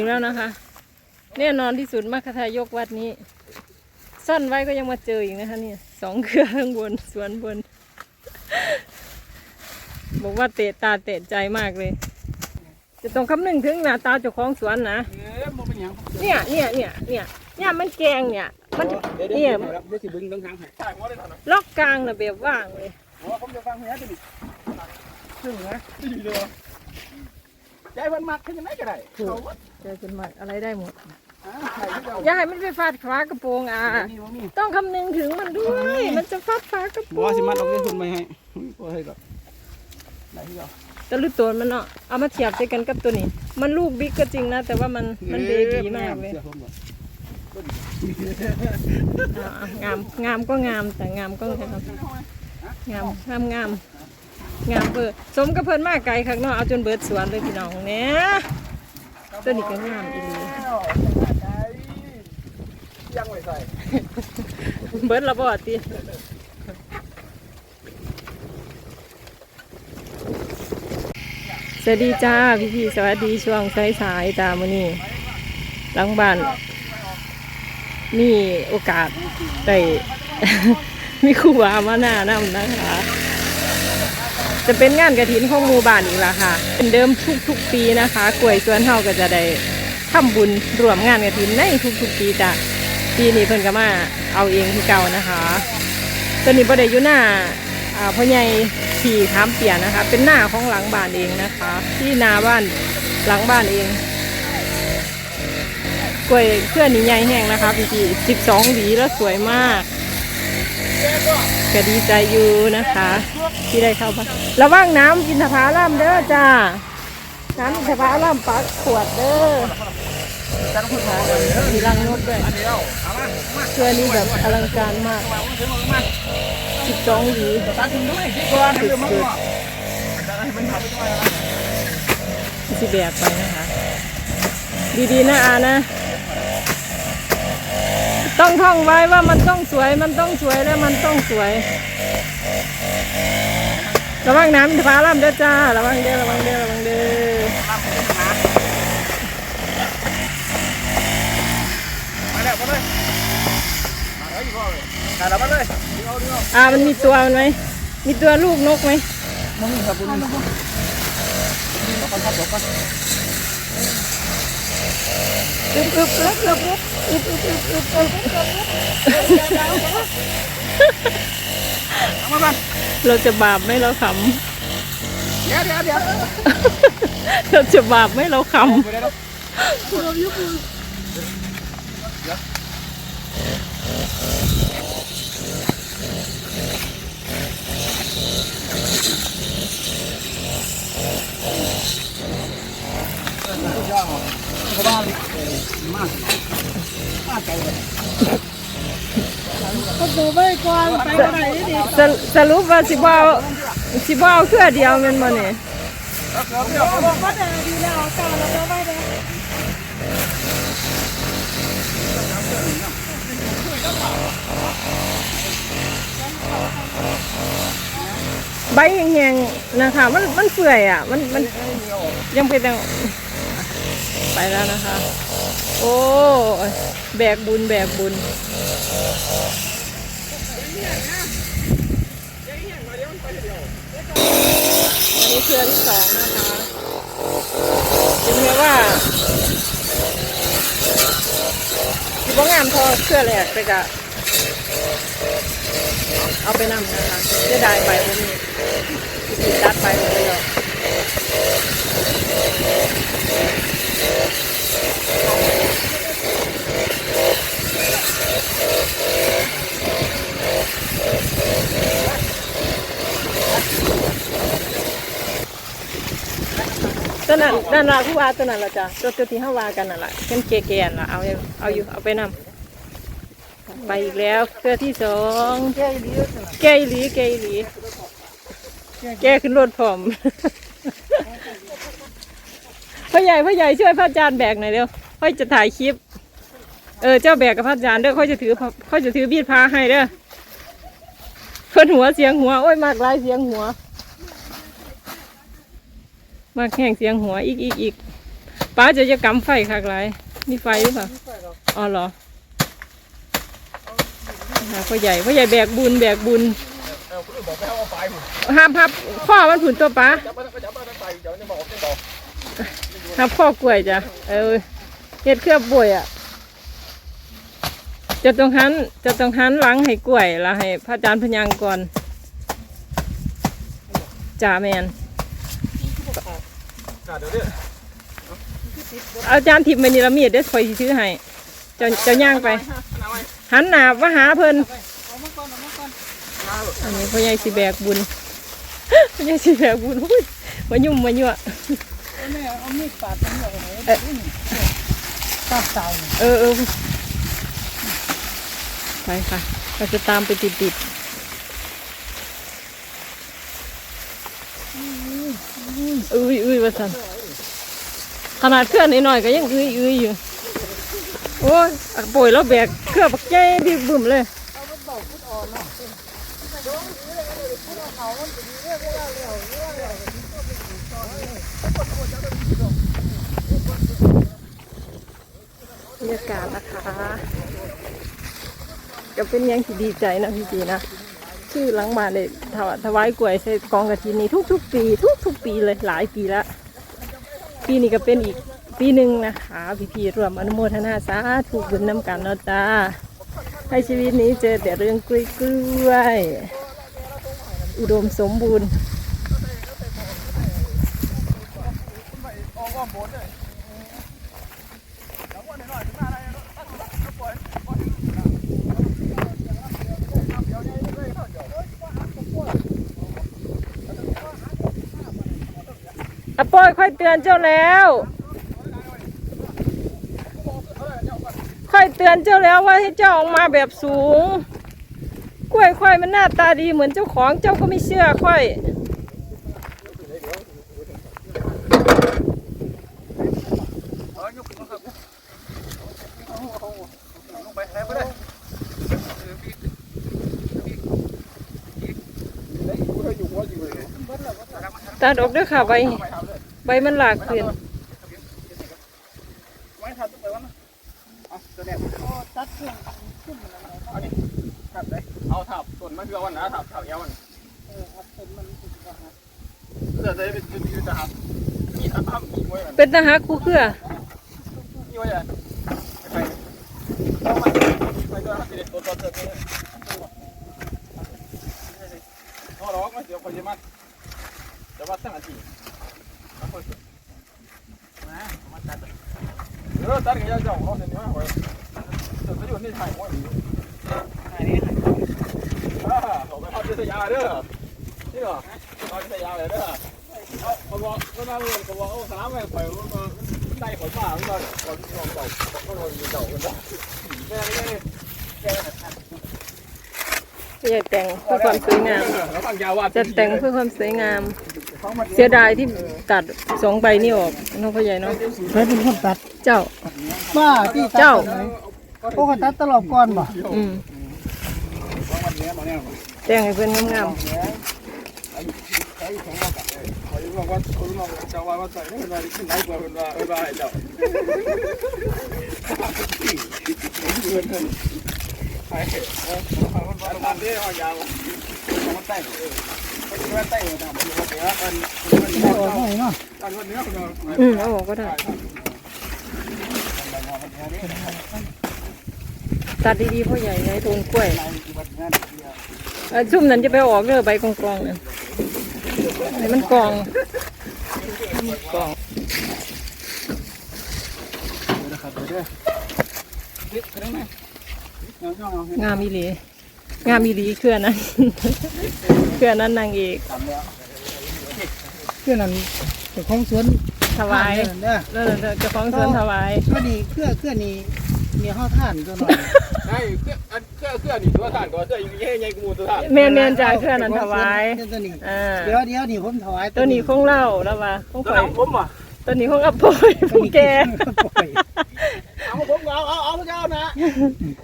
ถึงแล้วนะคะแน่นอนที่สุดมรคทายกวัดนี้ซ่อนไว้ก็ยังมาเจออีกนะคะ เนี่ยสองเครือข้างบนสวนบน บอกว่าเตะตาเตะใจมากเลย จะต้องคำนึงถึงหน้าตาเจ้าของสวนนะเนี่ยเนี่ยเนี่ยเนี่ยเนี่ยมันแกงเนี่ย มันเนี่ยล็อกกลางนะแบบว่างเลย ใจมันมักขึ้นยังไงก็ได้เขาวัดเจอจนหมดอะไรได้หมดอ่าใช่ที่เราอย่าให้มันไปฟาดฝากระโปรงอะนี่ว่ามีต้องคำนึงถึงมันด้วย มันจะฟาดฝากระโปรบอกงว่าสิมัดเอาเงินทุนไปให้ก็ให้กับไหนที่เราแต่ลูกตัวมันเนาะเอามาเทียบด้วยกันกับตัวนี้ มันลูกบิ๊กก็จริงนะ แต่ว่ามันมันเบบีมากเลยสื้อผมก่อนอ่างามงามก็งามแต่งามก็งามงามงามงาม งามเพื่อสมกับเพิ่นมากไกลข้างนอกเอาจนเบิดสวนเลยพี่น้องเนี่ยตัวนี้ก็งามอีหลีแล้วใจยังไม่ใส่เบิดระบอดติสวัสดีจ้าพี่พี่ๆสวัสดีช่วงสายสายๆจ้ามื้อนี้หลังบ้านมีโอกาสได้มีครูบามาหน้านำนะคะ จะเป็นงานกระถินของหมู่บ้านอีกและค่ะ เป็นเดิมทุกๆปีนะคะกล้วยสวนเฮาก็จะได้ทำบุญรวมงานกระถินในทุกๆปีจ้ะปีนี้เพิ่นก็มาเอาเองที่เก่านะคะตัวนี้บ่ได้อยู่หน้าอ่าพ่อใหญ่ขี่ขามเปียนะคะ เป็นหน้าของหลังบ้านเองนะคะ ที่นาบ้านหลังบ้านเองกล้วยเคลื่อนนี้ใหญ่แห้งนะคะพี่พี่สิบสองหวีแล้วสวยมาก ก็ดีใจอยู่นะคะ ที่ได้เข้ามาระว่างน้ำกินสะพาล่ำเด้อจ้า น้ำกินสะพาล่ำปักขวดเด้อมีรังนกด้วยเสื้อนี้แบบอลังการมากสิบสองหีสิบจุดสิบแบบไปนะคะ ดีๆนะอานะ ต้องท่องไว้ว่ามันต้องสวย มันต้องสวยและมันต้องสวย ระวังน้ำอินทผลัมเด้อจ้า ระวังเด้อระวังเด้อระวังเด้อมาแล้วมาเลยมาเลยอีกพ่อเลยมาแล้วมาเลยดีเอาดีเอาอ่ามันมีตัวมันไหมมีตัวลูกนกไหมมึงครับคุณเราคนขับรถก่ อนอึบอึบอึบอึบอึบอึบอึบอึบอึบอึบเอามาบ้านเราจะบาปไหมเราขเดี๋ยวเดี๋ยวเดี๋ยวำ เราจะบาปไหมเราขไปได้แล้วเพราะว่ามากมา กไกลเลยำสรุสรุปว่าสิบ่เอาสิบ่เอาเครือเดียวแมันมาเนี่ยเดี๋ยวเดี๋ยวก็ได้ดีแล้วต่อแล้วก็ได้เลยใบแห้งๆนะคะมันมันเปื่อยอะ มันมันยังเป็นยัง ไปแล้วนะคะ โอ้แบกบุญแบกบุญอันนี้เครือที่สองนะคะถึงแม้ว่าสิบ่งามพอเครือแรกไปกะเอาไปนำนะคะจะได้ใบพวกนี้สิตัดไปเลยหรอก นั้นนั่นละผู้ว่าตัวนั้นละจ้ะตัวตัวที่ห้าวากันนั่นละเข้มเกแกนละเอาเอาอยู่เอาไปนำไปอีกแล้วเครือที่สองแก้ดีเลยแกอีหลีแกอีหลีแกขึ้นรถผมพ่อใหญ่พ่อใหญ่ช่วยพระอาจารย์แบกหน่อยเร็วค่อยจะถ่ายคลิป เออเจ้าแบกกับพระอาจารย์เด้อค่อยจะถือค่อยจะถือบีดพาให้เด้อเพิ่นหัวเสียงหัวโอ้ยมากลายเสียงหัว มากแข่งเสียงหัวอีกอีกอีกป้าจะจะกำไฟคักไรมีไฟหรือเปล่าอ๋อเหรอหาพ่อใหญ่พ่อใหญ่แบกบุญแบกบุญเออคุณบอกไปเอามห้ามพับข้อมันผุนตัวป้าจับมาจับมาไปเดี๋ยวจะบอกจะบอกห้ามข้อกล้วยจ้ะเออเฮ็ดเครือบป่วยอะจะต้องหันจะต้องหันหลังให้กล้วยล้วให้พระอาจารย์พยังก่อนจ่าแมน อาจารย์ทิพย์มันนี่ละมีดเด็ดคอยสิซื้อให้เจะจะย่างไป หันหน้ามาหาเพิ่นอันนี้พ่อใหญ่สิแบกบุญพ่อใหญ่สิแบกบุญอุ้ยมายุ่มมายั่วแม่เอามีดปาดตรงนี้เอาไว้ปาดเสาเออเออไปค่ะเราจะตามไปติดติดๆ อุ้ยอุ้ยว่าสันขนาดเครื่องน้อยก็ยังอุ้ยอุ้ยอยู่ โอ้ยป่วยแล้วแบกเครื่องปักใจบิ๊กบึ้มเลยบรรยากาศนะคะก็เป็นยังที่ดีใจนะพี่จีนะ ชื่อหลังมานเลยถวถวายกล้วยใส่กองกระถินนี่ทุกๆปี ทุกๆปีเลยหลายปีละปีนี้ก็เป็นอีกปีหนึ่งนะคะพี่พีรวมอนุโมทนาสาธุบุญน้ำกันเนาะจ้าให้ชีวิตนี้เจอแต่เรื่องกล้วยกล้วยๆอุดมสมบูรณ์ อะปอยค่อยเตือนเจ้าแล้ว ค่อยเตือนเจ้าแล้วว่าให้เจ้าออกมาแบบสูง กล้วยค่อยมันหน้าตาดีเหมือนเจ้าของเจ้าก็ไม่เชื่อค่อยเอายกขึ้นมาครับเอาเด้กูได้อยู่หัวอยู่เลยตาดอกด้วยค่ะใบไป ใบมันหลากขึ้นไว้ทำไปวันนะเอาตัวเนี้ยโอ้ตัดเครื่องขึ้นมาแล้วเอาดิครับเลยเอาถับส่วนมันคือวันนะถับถับยาวมันเออครับเป็นมันติดกันนะเดี๋ยวจะเป็นยืนยืนจะหับมีทับทับมีไว้มันเป็นตาหักคู่เครือมีไว้ยังไปเอามาไปตัวหับไปตัวตัวตัวตัวเอาหรอกไม่เดี๋ยวคนจะมัดเดี๋ยววัดตั้งอาทิตย์ เออตัดกันยาวๆเขาเนี่ยมาหอยจะไปอยู่ในไทยว่าอยู่ไทยนี่อ่าเขาไปพัดเสียยาเด้อนี่เหรอพัดเสียยาเลยเด้อเอาเขาบอกก็น่าเรียนเขาบอกเอาสามแม่ข่อยมันมาได้ข่อยมามันมาก่อนลองเก่าก็ลองเก่ากันได้แม่ไม่ได้แกจะแต่งเพื่อความสวยงามแล้วฟังยาวว่าจะแต่งเพื่อความสวยงาม เสียดายที่ตัดสองใบนี่ออกน้องพ่อใหญ่เนาะใครเป็นคนตัดเจ้า บ้าที่ตัดเจ้าโอ้เขาตัดตลอดก่อนบ่อืมวันนี้มาเนี่ยแต่งให้เพื่อนงามใช้ของเรากัดเลยเขาบอกว่าเขาบอกเจ้าว่าว่าใส่ไม่เป็นไรขึ้นไหนกว่าเป็นว่าเออว่าเจ้าเงินเงินไปเออมันมันมันได้เอายาวมันแต่งเออมันแต่งนะมันเดี๋ยวมันมันได้ออกหน่อยเนาะการวันนี้คุณเอาอืมเอาออกก็ได้ ตัดดีๆพ่อใหญ่ในโทนกล้วยเอ่อซุ่มนั้นจะไปออกเด้อใบกองๆเนี่ยให้มันกองกองนะครับเดี๋ยวนี่เป็นไงงยังยังงามอีหลี งามอีหลีเครือนั้น เครือนั้นนางเอกทำแล้วเครื่องนั้นเจ้าของสวนถวายเด้อแล้วเจ้าของสวนถวายพอดีเครื่องเครื่องนี้มีห้อท่านตัวหน่อยใช่เครื่องเครื่องเครื่องนี่ตัวถ่านก่อนเครื่องยังยังยังกูตัวถ่านแมนแมนๆจ้าเครือนั้นถวายตัวนี้อ่าเดี๋ยวเดี๋ยวนี่ผมถวายตัวนี้คงเล่าแล้วว่าคงตัวข่อยหลังผมอะตัวนี้คงอับปอยผู้แกปล่อยเอาผมเอาเอาเอาพระเจ้านะ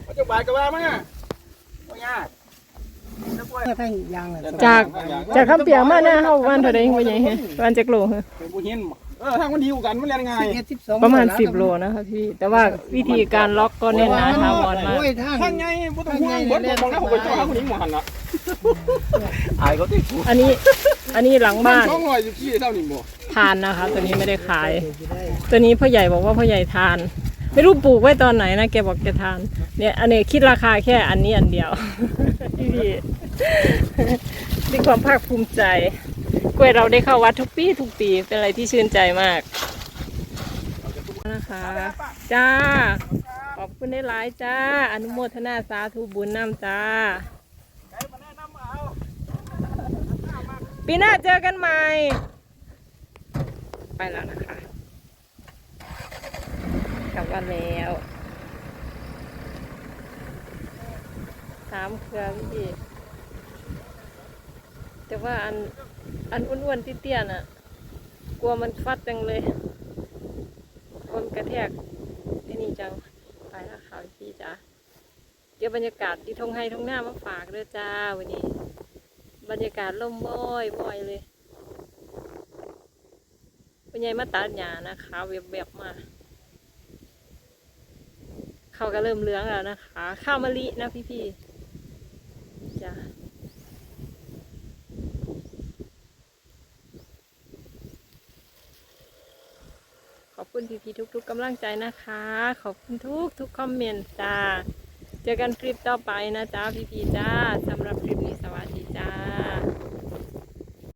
พระเจ้าบาดกับว่ามั้งอะไม่ ยากเพื่อทั้งยางเลยจากจากคำเปียกมาหน้าเฮาวันเท่าใดบ่ใหญ่ฮะวันจักโลฮะเป็นผู้หินเอออทางมันดีกว่ากันมันเรียนง่ายสิบเอ็ดสิบสองประมาณสิบโลนะคะพี่แต่ว่าวิธีการล็อกก็แน่นหนาทาวรมากโอ้ยทางทางไงบ่ต้องห่วงเบิดบ่มองแล้วผมไปเจ้าหาผู้หญิงหมอหันน่ะอายเขาติอันนี้อันนี้หลังบ้านสองร้อยสิบกี่เท่านี้บ่ทานนะคะ ตัวนี้ไม่ได้ขาย ตัวนี้พ่อใหญ่บอกว่าพ่อใหญ่ทาน ไม่รู้ปลูกไว้ตอนไหนนะแกบอกแกทาน เนี่ย อันนี้คิดราคาแค่อันนี้อันเดียวพี่พี่ด้วยความภาคภูมิใจกล้วยเราได้เข้าวัดทุกปีทุกปีเป็นอะไรที่ชื่นใจมากนะคะจ้าขอบคุณได้หลายจ้า อนุโมทนาสาธุบุญน้ำจ้าปีหน้าเจอกันใหม่ ไปแล้วนะคะ กลับวันแล้วสามเครือพี่แต่ว่าอันอันอ้วนๆที่เตี้ยน่ะ กลัวมันฟัดจังเลยคนกระแทกไอ้นี่จังไปแล้วค่ะพี่จ้าเดี๋ยวบรรยากาศที่ทงไฮทงหน้ามาฝากด้วยจ้าวันนี้ บรรยากาศล่มบ่อยบ่อยเลยคุณยายมาตัดหญ้านะคะเวียบแบบๆมา เขาก็เริ่มเลื้องแล้วนะคะ ข้าวมะลินะพี่ๆจ้ะขอบคุณพี่ๆทุก ๆกำลังใจนะคะ ขอบคุณทุกทุกๆคอมเมนต์จ้า เจอกันคลิปต่อไปนะจ้าพี่ๆจ้าสำหรับคลิปนี้สวัสดีจ้า